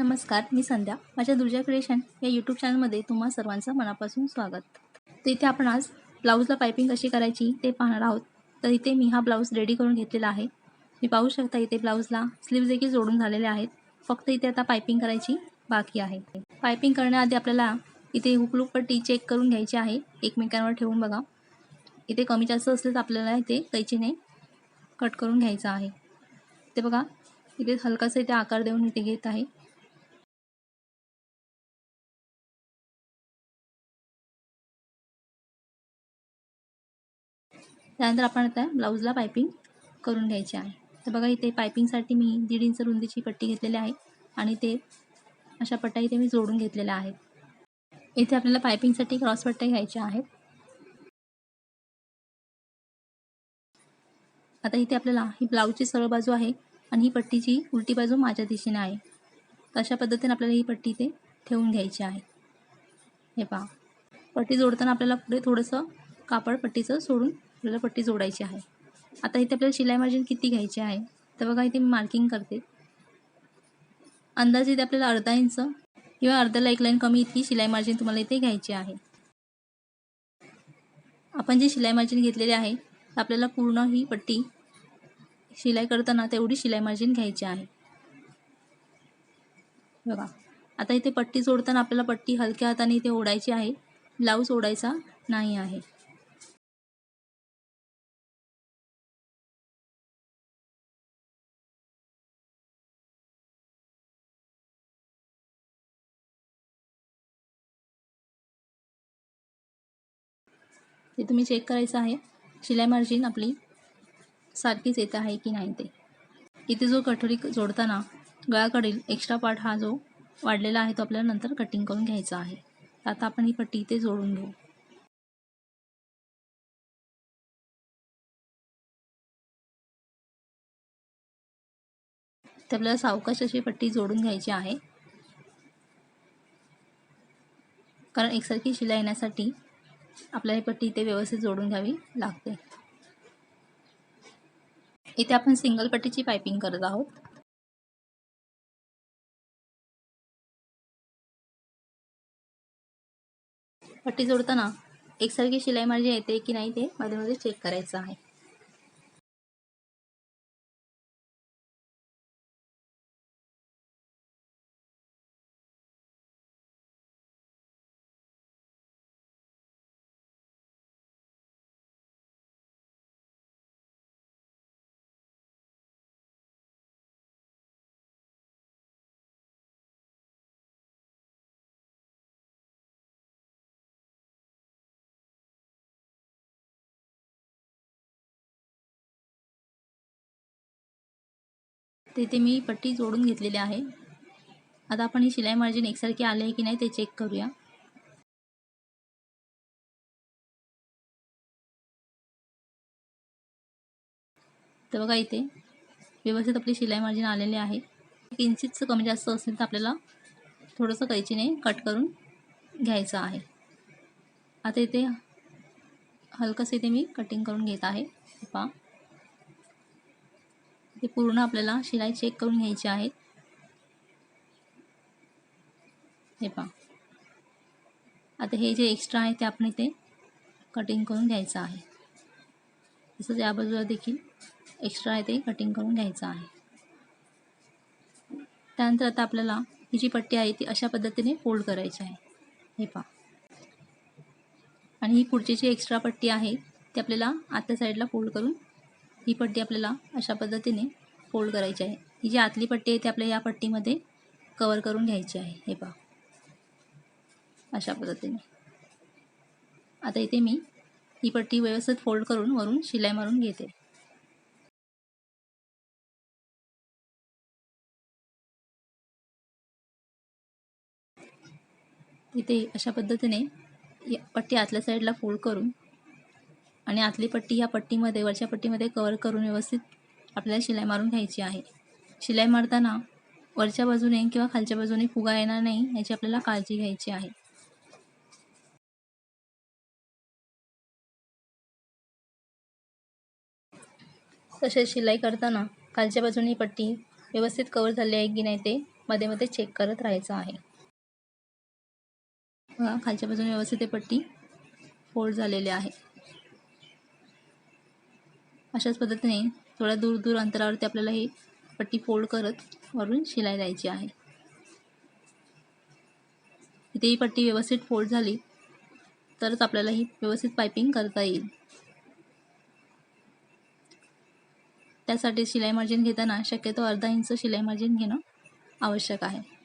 नमस्कार मी संध्या. माझ्या दुर्जा क्रिएशन या यूट्यूब चॅनलमध्ये तुम्हा सर्वांचं मनापासून स्वागत. तर इथे आपण आज ब्लाऊजला पायपिंग कशी करायची ते पाहणार आहोत. तर इथे मी हा ब्लाऊज रेडी करून घेतलेला आहे. मी पाहू शकता इथे ब्लाऊजला स्लीव्ज देखील जोडून झालेले आहेत. फक्त इथे आता पायपिंग करायची बाकी आहे. पायपिंग करण्याआधी आपल्याला इथे हुकलूक पट्टी चेक करून घ्यायची आहे. एकमेकांवर ठेवून बघा. इथे कमी जास्त असले तर आपल्याला इथे कैचीने कट करून घ्यायचं आहे. ते बघा. इथे हलकासा इथे आकार देऊन इथे घेत आहे. त्यानंतर आपण आता ब्लाऊजला पायपिंग करून घ्यायची आहे. तर बघा इथे पायपिंगसाठी मी दीड इंच रुंदीची पट्टी घेतलेली आहे आणि ते अशा पट्ट्या इथे मी जोडून घेतलेल्या आहेत. इथे आपल्याला पायपिंगसाठी क्रॉस पट्ट्या घ्यायच्या आहेत. आता इथे आपल्याला ही ब्लाऊजची सरळ बाजू आहे आणि ही पट्टीची उलटी बाजू माझ्या दिशेने आहे. अशा पद्धतीने आपल्याला ही पट्टी इथे ठेवून घ्यायची आहे. हे पहा. पट्टी जोडताना आपल्याला पुढे थोडंसं कापड पट्टीचं सोडून आपल्याला पट्टी जोडायची आहे. आता इथे आपल्याला शिलाई मार्जिन किती घ्यायची आहे? तर बघा इथे मी मार्किंग करते. अंदाजे इथे आपल्याला अर्धा इंच किंवा अर्ध्याला एक लाईन कमी इतकी शिलाई मार्जिन तुम्हाला इथे घ्यायची आहे. आपण जे शिलाई मार्जिन घेतलेले आहे आपल्याला पूर्ण ही पट्टी शिलाई करताना तेवढी शिलाई मार्जिन घ्यायची आहे. बघा आता इथे पट्टी जोडताना आपल्याला पट्टी हलक्या हाताने इथे ओढायची आहे. ब्लाऊज ओढायचा नाही आहे. ते तुम्ही चेक करायचं आहे. शिलाई मार्जिन आपली सारखीच येत आहे की नाही ते. इथे जो कठोरी जोडताना गळ्याकडील एक्स्ट्रा पार्ट हा जो वाढलेला आहे तो आपल्याला नंतर कटिंग करून घ्यायचा आहे. आता आपण ही पट्टी इथे जोडून घेऊ. तर आपल्याला सावकाश अशी पट्टी जोडून घ्यायची आहे. कारण एकसारखी शिलाई येण्यासाठी आपल्याला पट्टी इथे व्यवस्थित जोडून घ्यावी लागते. इथे आपण सिंगल पट्टीची पायपिंग करत आहोत. पट्टी जोडताना एकसारखी शिलाई माझी येते की नाही ते मध्ये मध्ये चेक करायचं आहे. तिथे मी पट्टी जोडून घेतलेली आहे. आता आपण ही शिलाई मार्जिन एकसारखी आले आहे की नाही ते चेक करूया. तर बघा इथे व्यवस्थित आपली शिलाई मार्जिन आलेली आहे. किंचितचं कमी जास्त असेल तर आपल्याला थोडंसं कैचीने कट करून घ्यायचं आहे. आता इथे हलकंसं इथे मी कटिंग करून घेत आहे. पहा. ते पूर्ण आपल्याला शिलाई चेक करून घ्यायची आहे हे पहा. आता हे जे एक्स्ट्रा आहे ते आपण इथे कटिंग करून घ्यायचं आहे. तसंच या बाजूला देखील एक्स्ट्रा आहे ते कटिंग करून घ्यायचं आहे. त्यानंतर आता आपल्याला ही जी पट्टी आहे ती अशा पद्धतीने फोल्ड करायची आहे. हे पहा. आणि ही पुढची जी एक्स्ट्रा पट्टी आहे ती आपल्याला आतल्या साईडला फोल्ड करून ही पट्टी आपल्याला अशा पद्धतीने फोल्ड करायची आहे. ही जी आतली पट्टी आहे ती आपल्या या पट्टीमध्ये कवर करून घ्यायची आहे. हे पहा. अशा पद्धतीने. आता इथे मी ही पट्टी व्यवस्थित फोल्ड करून वरून शिलाई मारून घेते. इथे अशा पद्धतीने पट्टी आतल्या साईडला फोल्ड करून आणि आतली पट्टी ह्या पट्टीमध्ये वरच्या पट्टीमध्ये कवर करून व्यवस्थित आपल्याला शिलाई मारून घ्यायची आहे. शिलाई मारताना वरच्या बाजूने किंवा खालच्या बाजूने फुगा येणार नाही याची आपल्याला काळजी घ्यायची आहे. तसेच शिलाई करताना खालच्या बाजूने पट्टी व्यवस्थित कवर झाली आहे की नाही ते मध्ये मध्ये चेक करत राहायचं आहे. बघा खालच्या बाजूने व्यवस्थित पट्टी फोल्ड झालेली आहे. अशाच पद्धतीने थोड्या दूर दूर अंतरावरती आपल्याला ही पट्टी फोल्ड करत वरून शिलाई द्यायची आहे. इथे ही पट्टी व्यवस्थित फोल्ड झाली तरच आपल्याला ही व्यवस्थित पायपिंग करता येईल. त्यासाठी शिलाई मार्जिन घेताना शक्यतो अर्धा इंच शिलाई मार्जिन घेणं आवश्यक आहे.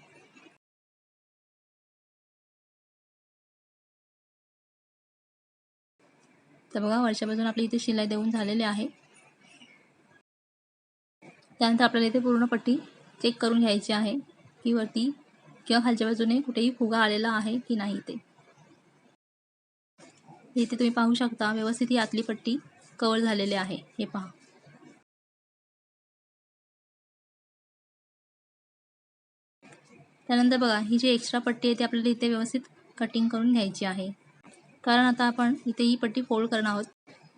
तर बघा वरच्या बाजून आपली इथे शिलाई देऊन झालेली आहे. त्यानंतर आपल्याला इथे पूर्ण पट्टी चेक करून घ्यायची आहे की वरती किंवा खालच्या बाजूने कुठेही फुगा आलेला आहे की नाही ते इथे तुम्ही पाहू शकता व्यवस्थित ही आतली पट्टी कवर झालेली आहे. हे पहा. त्यानंतर बघा ही जी एक्स्ट्रा पट्टी आहे ती आपल्याला इथे व्यवस्थित कटिंग करून घ्यायची आहे. कारण आता आपण इथे ही पट्टी फोल्ड करणार आहोत.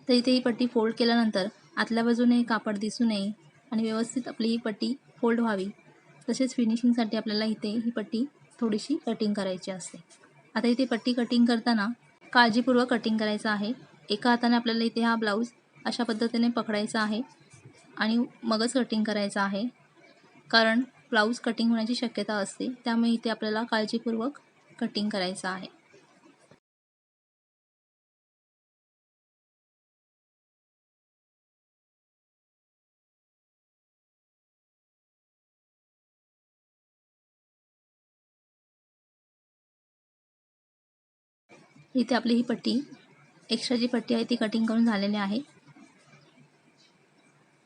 तर इथे ही पट्टी फोल्ड केल्यानंतर आतल्या बाजूने कापड दिसू नये आणि व्यवस्थित आपली ही पट्टी फोल्ड व्हावी. तसेच फिनिशिंगसाठी आपल्याला इथे ही पट्टी थोडीशी कटिंग करायची असते. आता इथे पट्टी कटिंग करताना काळजीपूर्वक कटिंग करायचं आहे. एका हाताने आपल्याला इथे हा ब्लाऊज अशा पद्धतीने पकडायचा आहे आणि मगच कटिंग करायचं आहे. कारण ब्लाऊज कटिंग होण्याची शक्यता असते. त्यामुळे इथे आपल्याला काळजीपूर्वक कटिंग करायचं आहे. इथे आपली ही पट्टी. एक्स्ट्रा जी पट्टी आहे ती कटिंग करून झालेली आहे.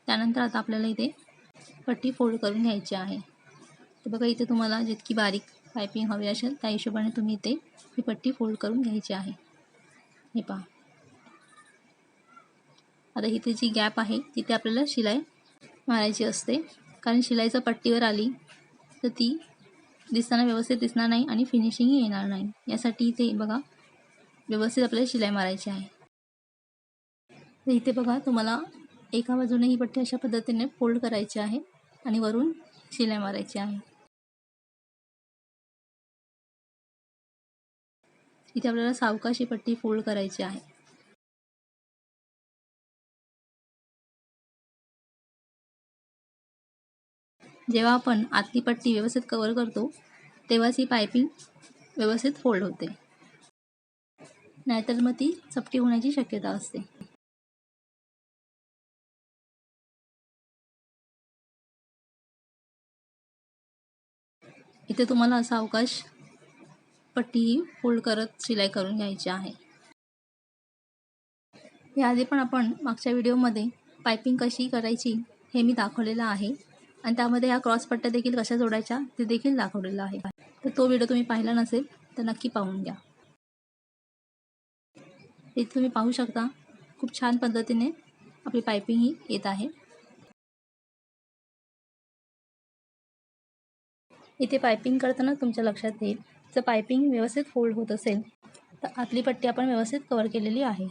त्यानंतर आता आपल्याला इथे पट्टी फोल्ड करून घ्यायची आहे. तर बघा इथे तुम्हाला जितकी बारीक पायपिंग हवी असेल त्या हिशोबाने तुम्ही इथे ही पट्टी फोल्ड करून घ्यायची आहे. हे पहा. आता इथे जी गॅप आहे तिथे आपल्याला शिलाई मारायची असते. कारण शिलाईचं पट्टीवर आली तर ती दिसताना व्यवस्थित दिसणार नाही आणि फिनिशिंगही येणार नाही. यासाठी इथे बघा व्यवस्थित आपल्याला शिलाई मारायची आहे. तर इथे बघा तुम्हाला एका बाजूने ही पट्टी अशा पद्धतीने फोल्ड करायची आहे आणि वरून शिलाई मारायची आहे. इथे आपल्याला सावकाशी पट्टी फोल्ड करायची आहे. जेव्हा आपण आतली पट्टी व्यवस्थित कवर करतो तेव्हाच ही पायपिंग व्यवस्थित फोल्ड होते. नाहीतर मग ती चपटी होण्याची शक्यता असते. इथे तुम्हाला असा अवकाश पट्टी फोल्ड करत शिलाई करून घ्यायची आहे. याआधी पण आपण मागच्या व्हिडिओमध्ये पायपिंग कशी करायची हे मी दाखवलेलं आहे. आणि त्यामध्ये ह्या क्रॉस पट्ट्या देखील कशा जोडायच्या ते देखील दाखवलेलं आहे. तर तो व्हिडिओ तुम्ही पाहिला नसेल तर नक्की पाहून घ्या. इथे तुम्ही पाहू शकता. खूप छान पद्धतीने आपली पायपिंग ही येत आहे. इथे पायपिंग करताना तुमच्या लक्षात येईल. जर पायपिंग व्यवस्थित फोल्ड होत असेल तर आतली पट्टी आपण व्यवस्थित कवर केलेली आहे.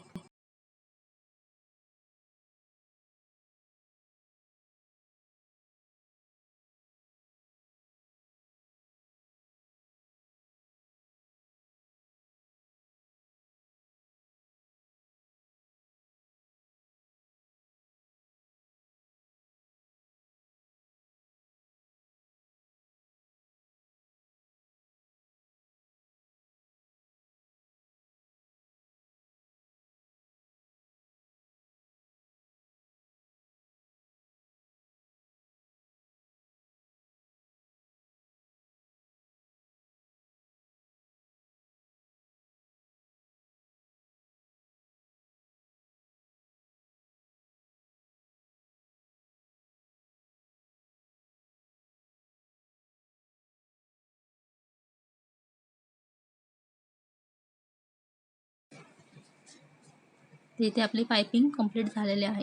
इथे आपली पायपिंग कंप्लीट झालेली आहे.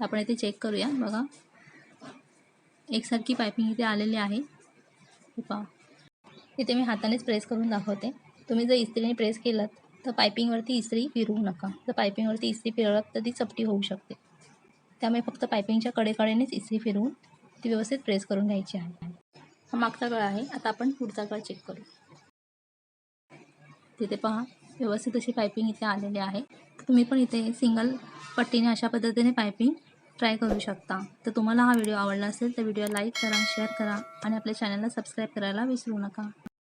आपण इथे चेक करूया बघा. एकसारखी पायपिंग इथे आलेली आहे. पहा इथे मी हातानेच प्रेस करून दाखवते. तुम्ही जर इस्त्रीने प्रेस केलं तर पायपिंगवरती इस्त्री फिरवू नका. जर पायपिंगवरती इस्त्री फिरवत तर ती चपटी होऊ शकते. त्यामुळे फक्त पायपिंगच्या कडेकडेनेच इस्त्री फिरवून ती व्यवस्थित प्रेस करून घ्यायची आहे. हा मागचा गळा आहे. आता आपण पुढचा गळा चेक करू. तिथे पहा. व्यवस्थित अशी पायपिंग इथे आलेली आहे. तुम्ही पण इथे सिंगल पट्टीने अशा पद्धतीने पायपिंग ट्राय करू शकता. तर तुम्हाला हा व्हिडिओ आवडला असेल तर व्हिडिओ लाईक करा शेअर करा आणि आपल्या चॅनलला सबस्क्राईब करायला विसरू नका.